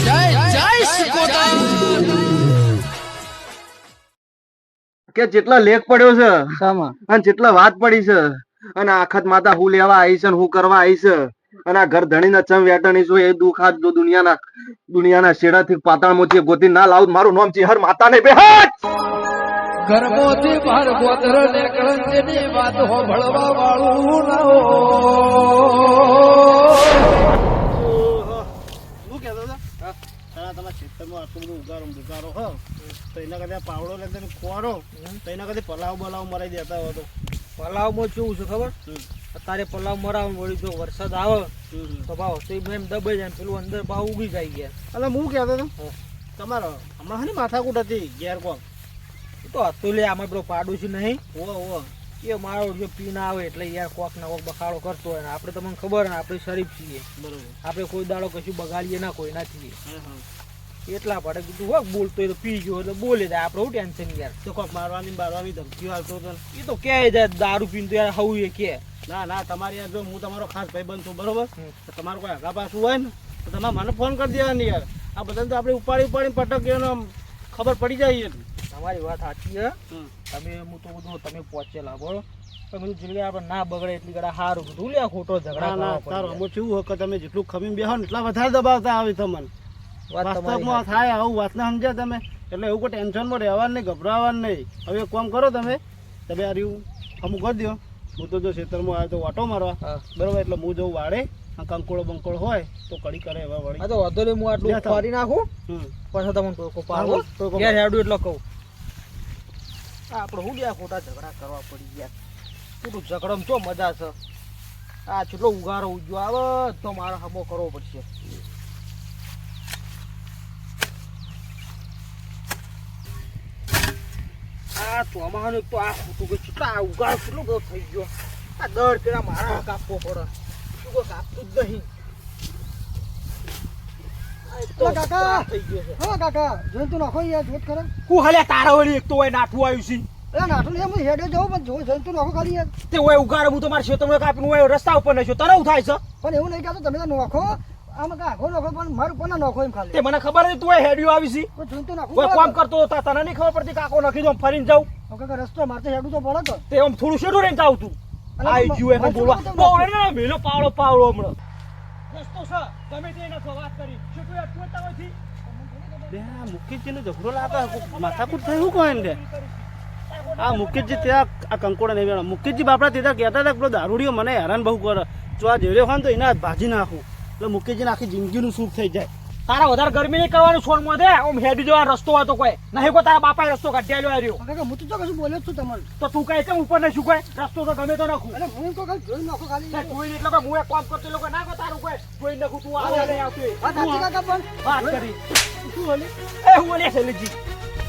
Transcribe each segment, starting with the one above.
જય જય સિકોતર. કે જેટલા લેખ પડ્યો છે અને જેટલા વાત પડી છે અને આખત માતા હું લેવા આવી છે હું કરવા આવી છે અને આ ઘર ધણીને ચમ વેટણી છું એ દુઃખ આજ જો દુનિયાના દુનિયાના શેડાથી પાતાળમાંથી ગોતી ના લાવું મારું નામ છે હર માતાને બે હાથ ગર્ભોથી બાર ગોતર ને કળંજની વાત હોભળવા વાળું ના ખેતરમાં આટલું હ. તો એના કદાચ પાવડો લઈને તમે ખોરો તો એના કદાચ પલાવ બલાવ મરાઈ દેતા હો તો. પલાવમાં કેવું છે ખબર? અત્યારે પલાવ મરાવ વળી જો વરસાદ આવે. તો ભાવ તો એમ દબાઈ જાય પેલું અંદર ભાવ ઉગી જાય ગયા. એટલે હું કહેતો હતો તમારો હમણાં હા ને માથાકૂટ હતી ઘેર કોમ એ તો હતું લે આમાં પેલો પાડોશી નહીં. ઓ ઓ એ મારો જો પીન આવે એટલે યાર કોક ના કોક બખાડો કરતો હોય આપણે તમને ખબર ને આપણે શરીફ છીએ. બરોબર. આપણે કોઈ દાડો કશું બગાડીએ ના કોઈ ના છીએ હા હા. એટલા પાડે કીધું હોય બોલતો એ તો પી ગયો એટલે બોલે જાય. આપણે ટેન્શન યાર? તો કોક મારવાની મારવાની ધમકીઓ આવતો હતો એ તો કે જાય દારૂ પીને તો યાર હવું એ કે. ના ના તમારી યાર જો હું તમારો ખાસ ભાઈ છું બરોબર? તમારો તો તમારું કોઈ આગા પાછું હોય ને તો તમારે મને ફોન કરી દેવાની યાર. આ બધાને તો આપણે ઉપાડી ઉપાડીને પટક ખબર પડી જાય તમારી વાત સાચી છે. તમે હું તો બધું તમે પહોંચેલા બરોબર? પણ બધું આપણે ના બગડે એટલી કડા સારું બધું. લે ખોટો ઝઘડા ના કરવા અમુક કેવું હોય કે તમે જેટલું ખમીને બેહો ને એટલા વધારે દબાવતા આવે તમને. વાસ્તવમાં થાય આવું વાતને સમજ્યા તમે? એટલે એવું કોઈ ટેન્શનમાં રહેવાનું નહીં ગભરાવાનું નહીં. હવે એક કામ કરો તમે. તમે આ રહ્યું અમુક કરી દો હું તો જો ખેતરમાં આવ્યો તો વાટો મારવા. બરોબર એટલે હું જઉં વાડે. કંકોળો બંકોળો હોય તો કડી કરે એવા વળી. તો વધુ નહીં હું આટલું ફરી નાખું. પાછા તમને ટોકો પાડો. ટોકો ઘેર હેડું એટલે કહું. આપણે હું ગયા? ખોટા ઝઘડા કરવા પડી ગયા. ખોટું ઝઘડમ ચો મજા છે? આ કેટલો ઉગારો ઉજ્યો આવે તો મારે હમો કરવો પડશે. આ ચોમાહાનું એક તો આ ખોટું ગયું કેટલા આ ઉગારો કેટલો બધો થઈ ગયો. આ દર પેલા મારા કાપવો પડે. શું કોઈ કાપતું જ નહીં. તો કાકા! છે. હા કાકા. તું નાખો યાર જોત કરે હું હલ્યા તારા વળી એક તો હોય નાઠું આવ્યું છે. એટલે નાટું એમ હેડે જવું પણ જો જોઈને તું નાખો ખાલી યાર તે હોય ઉગાડ હું ખેતરમાં કાપીને હોય રસ્તા ઉપર નાખ્યો. તને એવું થાય છે. પણ એવું નહીં કહેતો તમે તો નાખો. આમાં કાંખો નાખો પણ મારું કોને ના નાખો એમ ખાલી? તે મને ખબર હતી તું હેડ્યું આવી છે તો જોઈને તું નાખું કોઈ કામ કરતો હતા તને નહીં ખબર પડતી કાકો નાખી દઉં ફરીને જાઉં. કાકા રસ્તો મારતે હેડું તો પડે તો. તે આમ થોડું શેડું રહીને જાઉં તું. આઈ મ- ગયું એમ બોલવા. મેલો પાવડો પાવડો હમણાં. રસ્તો છે. ગમે તે નથી વાત કરી. શેઠું યાર તું તારો થી. બે મુકેશજીનો ઝઘડો લાગે. માથાકૂટ થયું કહે ને આ મુકેશજી ત્યાં આ કંકોડા નહીં મુકેશજી બાપડા ત્યાં કહેતા હતા કે પેલો દારૂડિયો મને હેરાન બહુ કરે. જો આ જેવડે હોય તો એના ભાજી નાખું. એટલે મુકેશજીને આખી જિંદગીનું સુખ થઈ જાય. તારા વધારે ગરમી નહીં કરવાનું છોડમાં દે આમ હેડી જવાનો રસ્તો હતો કોઈ. નહીં કોઈ તારા બાપાએ રસ્તો કાઢ્યા આવ્યો કાકા હું તો કશું બોલ્યો છું તમને. તો તું કહે કેમ ઉપર નહીં શું કહે રસ્તો તો ગમે તો નાખું. એટલે હું તો કઈ જોઈ નાખું ખાલી. કોઈ એટલે કે હું એક કામ કરતો લોકો ના કો તારું કોઈ. જોઈ નાખું તું આવે નહીં આવતું વાત કરી. શું બોલી એ હું ઓલે શૈલેષજી.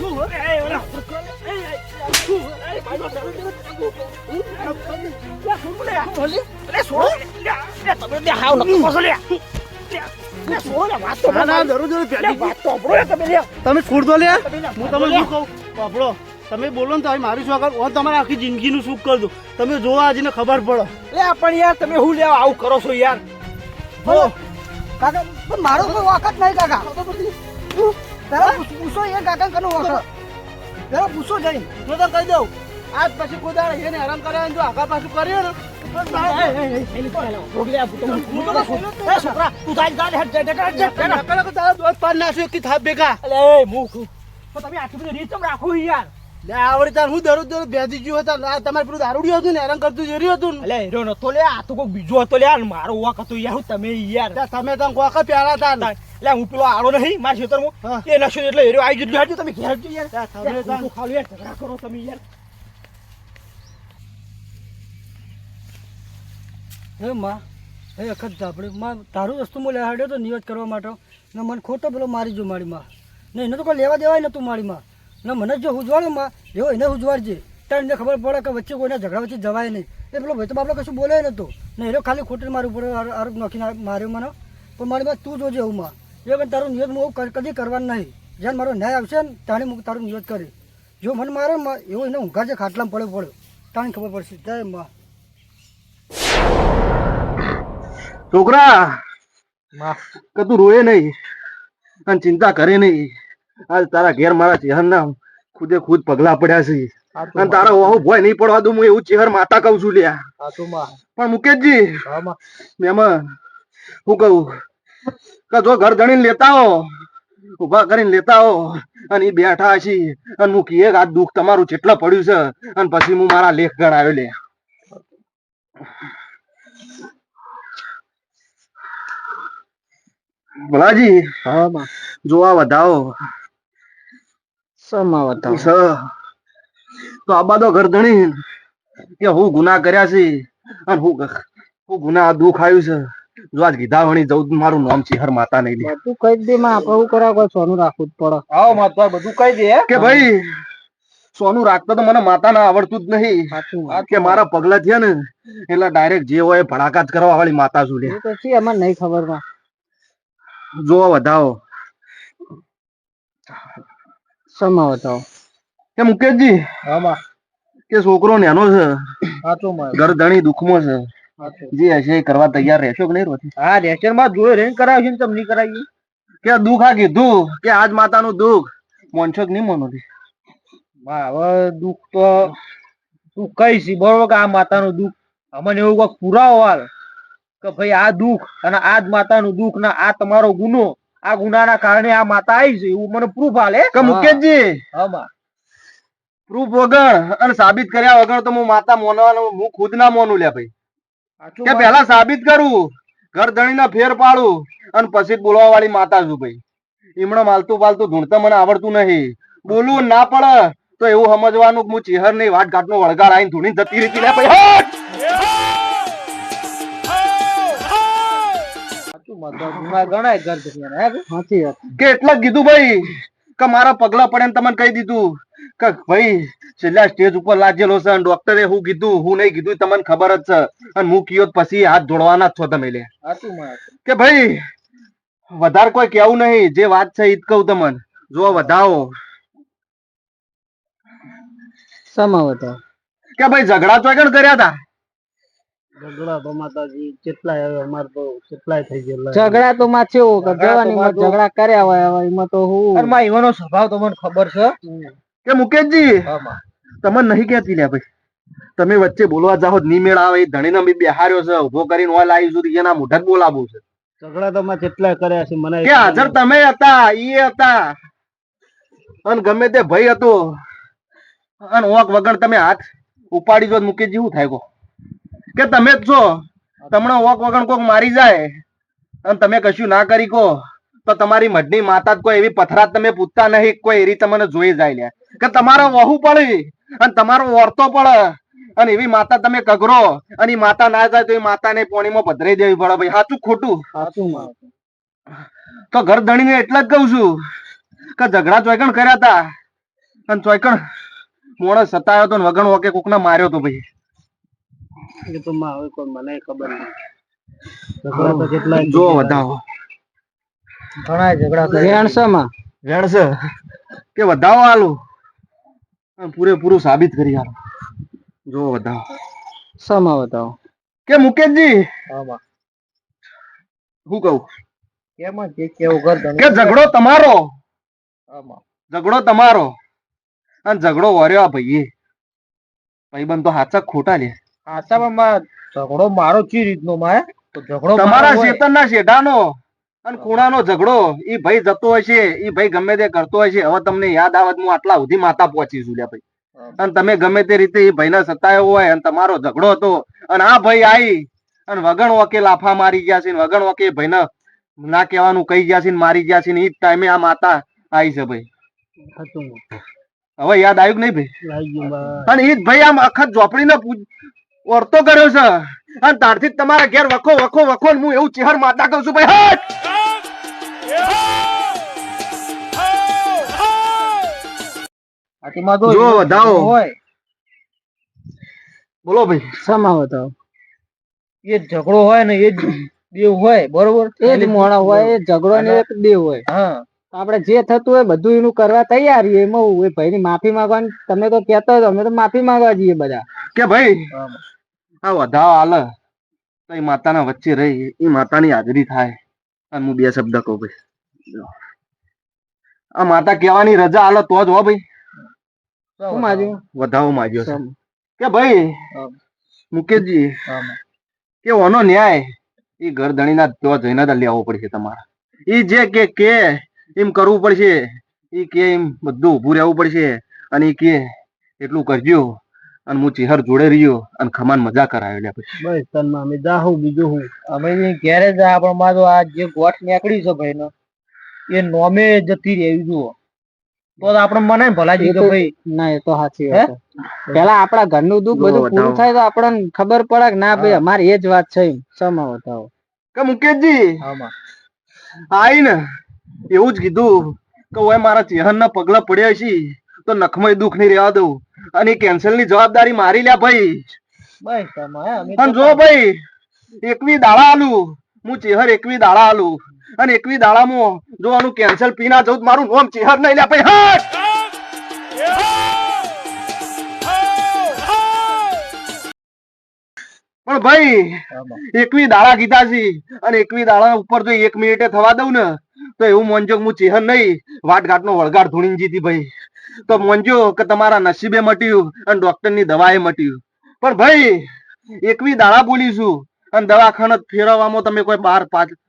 તમે કરશો, લે. તમે તમે હું તમને શું કહું? પાપડો તમે બોલો ને તો હવે મારી શું આગળ? હું તમારે આખી જિંદગીનું સુખ કરી દઉં. તમે જોવા આજને ખબર પડે. લે, પણ યાર તમે શું લેવા આવું કરો છો યાર? કાકા પણ મારો કોઈ વાકત નહીં કાકા. પેલા પૂછ- એ કાકા કનો વાકત તારા પૂછો જઈ તો તો કહી દઉં આજ પછી કોદાળ એને હેરાન કરે જો આગા પાછું કર્યો ને તારે- તારી તારા તમે આટલી બધી રીત રાખો યાર લે આવડી તાર હું દરરોજ દરરોજ બેસી ગયો હતો. તમારે પેલું દારૂડિયું હતું ને હેરાન કરતું રહ્યું હતું અલે હીરો નતો લે આ તો કોઈ બીજો હતો લે મારો વાક હતો યાર તમે યાર. તમે તમે કોકા પ્યારા હતા એટલે હું પેલો આડો નહીં મારા ખેતરમાં હા. એ નશો એટલે હીરો આવી હેડજો તમે ઘેર જજો યાર. તમે યાર, ત્યાં- હું તો ખાલી યાર ઝઘડા કરો તમે યાર. હે માં હે અખતમાં તારું વસ્તુ હું લેવા હાડ્યો તો નિવેદ કરવા માટે. ને મને ખોટો પેલો મારી જો મારી માં. નહીં એને તો કોઈ લેવા દેવાય નતું મારી માં. ને મને જો ઉજવાડે માં એવો એને ઉજવાડજે ત્યારે એને ખબર પડે કે વચ્ચે કોઈના ઝઘડા વચ્ચે જવાય નહીં. એ પેલો ભાઈ તો બાપલો કશું બોલે નતો. ને એને ખાલી ખોટી મારું ઉપર આરો- આરોપ નાખીને માર્યો મને. પણ મારી માં તું જોજે એવું માં. એ પણ તારું નિવેદ હું કર- કદી કરવાનું નહીં. જ્યારે મારો ન્યાય આવશે ને તાણે હું તારું નિયત કરી. જો મને મારે એવો એને ઊંઘા છે ખાટલામાં પડ્યો પડ્યો. તાણે ખબર પડશે. જય માં. છોકરા કે તું રોએ નહીં અને ચિંતા કરે નહીં. આજ તારા ઘેર મારા ચેહરના ખુદે ખુદ પગલા પડ્યા છે. અને તારા વહુ ભોય નહીં પડવા દઉં હું એવું ચહેર માતા કહું છું લ્યા. પણ મુકેશજી મેમાં હું કહું કે જો ઘર ધણીને લેતા હો ઊભા કરીને લેતા હો અને ઈ બેઠા છે અને હું કીએ આ દુઃખ તમારું જેટલા પડ્યું છે અને પછી હું મારા લેખ ગણાવ્યો લે ભલાજી જો આ વધાવો. સ તો આ બાદો ઘર ધણી કે હું ગુના કર્યા છે અને હું હું ગુના દુખ આવ્યું છે જો આજ ગીધા વણી જવું મારું નામ છે હર માતા નહીં લે. તું કહી દે માં આપણે કરા કોઈ સોનું રાખવું જ પડે. આવો માતા બધું કહી દે કે ભાઈ સોનું રાખતા તો મને માતા ના આવડતું જ નહીં. કે મારા પગલા થયા ને એટલે ડાયરેક્ટ જે હોય ભડાકા જ કરવા વાળી માતા શું લે પછી એમાં નહીં ખબરમાં. જો વધાવો. સમા બતાવો કે મુકેશજી કે છોકરો નેનો છે. ઘર ધણી દુઃખમાં છે. જે હશે કરવા તૈયાર રહેશો કે નહીં હા રહેશે માં જોડે રેન કરાવશે ને તમને કરાવીએ કે દુઃખ આ કીધું કે આજ માતાનું દુઃખ. મોનશો કે નહીં મોનો હવે દુઃખ તો તું કહીશ બરોબર કે આ માતાનું દુઃખ. અમને એવું કોઈક પુરાવો હાલ કે ભાઈ આ દુઃખ અને આ જ માતાનું દુઃખ ને આ તમારો ગુનો. આ ગુનાના કારણે આ માતા આવી છે એવું મને પ્રૂફ હાલે કે મુકેશજી હા પ્રૂફ વગર અને સાબિત કર્યા વગર તો હું માતા મોનવાનું હું ખુદ ના મોનું લે ભાઈ. કે પહેલા સાબિત કરું ઘર ધણીને ફેર પાડું અને પછી બોલવા વાળી માતા છું ભાઈ. ઈમણો માલતું પાલતું ધૂણતા મને આવડતું નહીં. બોલવું ના પડે તો એવું સમજવાનું હું ચેહર નહીં વાટ ઘાટ નો વળગાડ આવીને ધૂણી જતી રીતી લે ભાઈ. ગણાય? સાચી વાત. કે એટલે કીધું ભાઈ કે મારા પગલા પડે ને તમને કહી દીધું કે ભાઈ છેલ્લા સ્ટેજ ઉપર લાગેલો છે ડોક્ટરે હું કીધું હું નહીં કીધું તમને ખબર જ છે. અને હું કયો પછી હાથ ધોળવાના જ છો તમે લે. કે ભાઈ વધારે કોઈ કેવું નહીં જે વાત છે ઈ જ કહું તમને. જો વધાવો. સમા વધાવો. કે ભાઈ ઝઘડા ચોગણ કર્યા હતા ઝઘડા તો માતાજી કેટલાય હવે અમાર તો કેટલાય થઈ ગયેલા ઝઘડા તો માં છે કે ઝઘડા તો જવાની માં માં ઝઘડા કર્યા હોય હવે એમાં તો હું? અને માં ઈવાનો સ્વભાવ તમને ખબર છે. કે મુકેશજી હા તમને નહીં કહેતી ને ભાઈ. તમે વચ્ચે બોલવા જાઓ ની મેળ આવે ધણીને બી બેહાર્યો છે ઊભો કરીને ઓલ આવી સુધી એના મોઢા જ બોલાવું છે. ઝઘડા તો માં કેટલાય કર્યા છે મને કે હાજર તમે હતા ઈ હતા. અને ગમે તે ભાઈ હતો. અને ઓક વગર તમે હાથ ઉપાડી જો મુકેશજી શું થાય કો કે તમે જ છો. તમને ઓક વગણ કોક મારી જાય. અને તમે કશું ના કરી કો તો તમારી મઢની માતા કોઈ એવી પથરાત તમે પૂછતા નહીં કોઈ એરી તમને જોઈ જાય લે કે તમારો વહુ પડે અને તમારો વર્તો પડે અને એવી માતા તમે કગરો અને માતા ના જાય તો એ માતાને પોણીમાં પધરાઈ દેવી પડે ભાઈ. સાચું ખોટું? સાચું તો ઘર ધણીને એટલા જ કહું છું કે ઝઘડા ચોયકણ કર્યા હતા અને ચોયકણ મોણસ સતાયો તો વગણ વકે કોકને માર્યો તો ભાઈ. એ તો માં હવે કોઈ મને ખબર નહીં તો કેટલાય જો વધાવો. ઘણા ઝઘડા કે વધાવો આલુ? પૂરેપૂરું સાબિત કરી આલો. જો વધાવો. સમા વધાવો? કે મુકેશજી? હા માં. હું કહું. કે ઝઘડો તમારો. હા ઝઘડો તમારો. અને ઝઘડો વર્યો આ ભાઈએ. ભાઈબંધ તો હાચા ખોટા લે. આશામાં ઝઘડો મારો ચી રીતનો માં ઝઘડો તમારા ચેતન ના શેઢાનો અને ખૂણાનો ઝઘડો ઈ ભાઈ જતો હશે ઈ ભાઈ ગમે તે કરતો હશે હવે તમને યાદ આવત હું આટલા સુધી માતા પહોંચી છું ભાઈ. અને તમે ગમે તે રીતે ઈ ભાઈને સતાયો હોય અને તમારો ઝઘડો હતો અને આ ભાઈ આવી અને વગણ વકે લાફા મારી ગયા છે વગણ વકે ભાઈ ભાઈને ના કહેવાનું કહી ગયા છે ને મારી ગયા છે ને ઈ જ ટાઈમે આ માતા આવી છે ભાઈ. હવે યાદ આવ્યું કે નહીં ભાઈ. અને ઈ ભાઈ આમ અખત ઝોપડીને વર્તો કર્યો છે. અને તારથી તમારા ઘેર વખો વખો વખો હું એવું ચેહર માતા કહું છું ભાઈ હટ! જો વધાવો. હોય બોલો ભાઈ. સમા બતાવો એ જ ઝઘડો હોય ને એ જ દેવ હોય બરોબર? એ જ મોણા હોય એ ઝઘડો ને એક દેવ હોય. હા. આપણે જે થતું હોય બધું એનું કરવા તૈયાર છીએ. એમાં એ એ ભાઈની માફી માંગવાની તમે તો કેતો હોય અમે તો માફી માંગવા જઈએ બધા. કે ભાઈ. આ વધાવ હાલે. તો એ માતાના વચ્ચે રહી. એ માતાની હાજરી થાય. અને હું બે શબ્દ કહું ભાઈ. આ માતા કહેવાની રજા હાલ તો જ હો ભાઈ. શું માજ્યું વધાવો માજ્યો છે. કે ભાઈ મુકેશજી કે ઓનો ન્યાય? એ ઘર ધણીના તો જઈને જ લેવો પડશે તમારે. એ જે કે કે એમ કરવું પડશે. એ કે એમ બધું ઊભું રહેવું પડશે. અને એ કે એટલું કરજો. અને હું ચેહર જોડે રહ્યો અને ખમાન મજા કરાયો લે પછી. બસ તનમાં અમે જાહું બીજું હું. અમે ઘેરે જા પણ મારો આ જે ગોઠ નીકળી છે ભાઈ એ નોમે જતી રહેવી જુઓ. તો જ આપણે મને ભલાજી કે ભાઈ. ના એ તો સાચી વાત છે. પેલા આપડા ઘરનું દુઃખ જો બધું પૂરું થાય તો આપણને ખબર પડે કે ના ભાઈ. અમારી એ જ વાત છે. સમા બતાવો કે મુકેશજી આઈ ને એવું જ કીધું કે ઓય મારા ચેહર ના પગલા પડ્યા છે તો નખમય દુઃખ નહીં રહેવા દઉં. અને કેન્સલની જવાબદારી મારી લ્યા ભાઈ. તો જો ભાઈ. એકવી દાડા આલું. હું ચેહર એકવી દાડા આલું. અને એકવી દાડામાં જો આનું કેન્સલ પી ના જવું મારું નામ ચેહર નહીં લ્યા ભાઈ. હટ પણ ભાઈ એકવી દાડા કીધા છે. અને એકવી દાડા ઉપર જો એક મિનિટે થવા દઉં ને તો એવું મોનજો જો હું ચેહર નહીં. વાટઘાટ નો વળગાડ ધૂણી જીતી ભાઈ. તો મોનજો કે તમારા નસીબે મટ્યું અને ડોક્ટરની દવાએ મટ્યું. પણ ભાઈ એકવી દાડા બોલીશું અને દવાખાને ફેરવવામાં તમે કોઈ બાર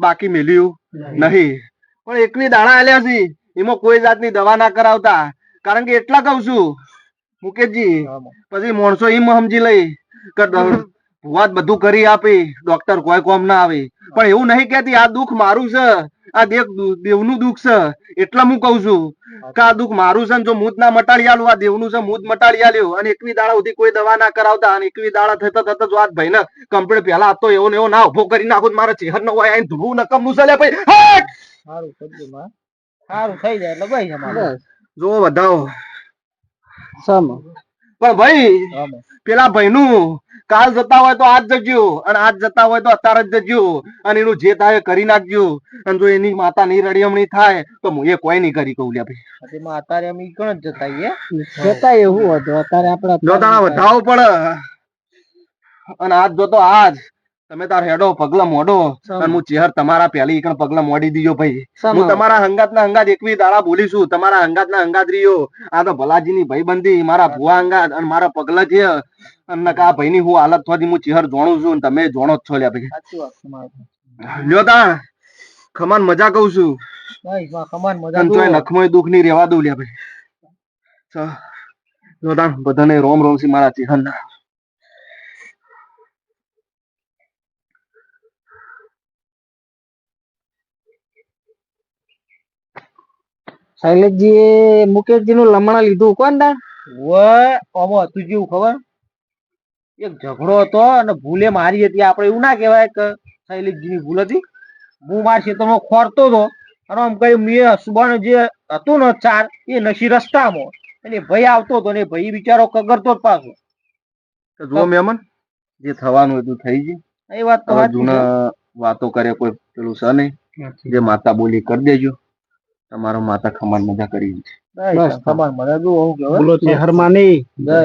બાકી મેલ્યું નહીં. પણ એકવી દાડા આલ્યા છે એમાં કોઈ જાતની દવા ના કરાવતા. કારણ કે એટલા કહું છું મુકેશજી પછી માણસો એમ સમજી લઈ કે ડ- બધું કરી આપી ડોક્ટર કોઈ કોમ ના આવે. પણ એવું નહીં કેતી આ દુઃખ મારું છે. આ દેવ દેવનું દુઃખ છે એટલે હું કઉ છું. કે આ દુઃખ મારું છે ને જો મુદ ના મટાડી આલું આ દેવનું છે મૂત મટાડી આલ્યો અને એકવી દાડા સુધી કોઈ દવા ના કરાવતા અને એકવી દાડા થતા થતા જો આ ભાઈ ને કમ્પ્લીટ પેલા હતો એવો ને એવો ના ઊભો કરી નાખો મારો ચહેર નો હોય આઈને ધ્રુવ નકમનું લે ભાઈ. સારું સારું થઈ જાય એટલે ભાઈ જો વધાવો. પણ ભાઈ પેલા પેલા ભાઈનું કાલ જતા હોય તો આજ જજો અને આજ જતા હોય તો અત્યારે જ જજો અને એનું જે થાય કરી નાખજો અને જો એની માતા ની રડિયમણી થાય તો હું એ કોઈ નહીં કરી કહું લ્યા ભાઈ. પછી માં અત્યારે અમે ઈ કણ જ જતા. એવું હતું અત્યારે આપણે જો તારા વધાવો પડે. અને આજ જોતો આજ. તમે તાર હેડો પગલા મોડો. અને હું ચેહર તમારા પહેલી એકણ પગલા મોડી દીજો ભાઈ. હું તમારા હંગાત ના હંગાત એકવી દાડા બોલીશું તમારા હંગાત ના હંગાત રહ્યો. આ તો ભલાજી ની ભાઈબંધી મારા ભુવા હંગાત અને મારા પગલા છે. અને કા ભાઈ ની હું હાલત થવાથી હું ચેહર જોણું છું તમે જોણો જ છો લ્યા ભાઈ. લ્યો તા ખમાન મજા કહું છું. ખમાન મજા અને નખમોય દુઃખની રેવા દઉં લ્યા ભાઈ. લ્યો તા બધાને રોમ રોમ સી મારા ચેહર ના શૈલેષજી મુકેશજી નું લમણા લીધું. કોણ ઓય, આમાં હતું કેવું ખબર? એક ઝઘડો હતો અને ભૂલે મારી હતી. આપણે એવું ના કહેવાય કે શૈલેષજી ની ભૂલ હતી. હું મારા ક્ષેત્રમાં ખોરતો હતો. અને આમ કઈ મેં સુબાનો જે હતું ને ચાર એ નશી રસ્તામાં. અને ભાઈ આવતો હતો ને એ ભાઈ બિચારો કગરતો જ પાછો. જુઓ જો મહેમાન જે થવાનું હતું થઈ ગયું. એ વાત તો. જૂના વાતો કરે કોઈ પેલું છે નહીં. જે માતા બોલી કરી દેજો. તમારો માતા ખમાન મજા કરી. છે બસ, ખમણ મજા જો હું કહેવાય. બોલો છે માં નહીં જય.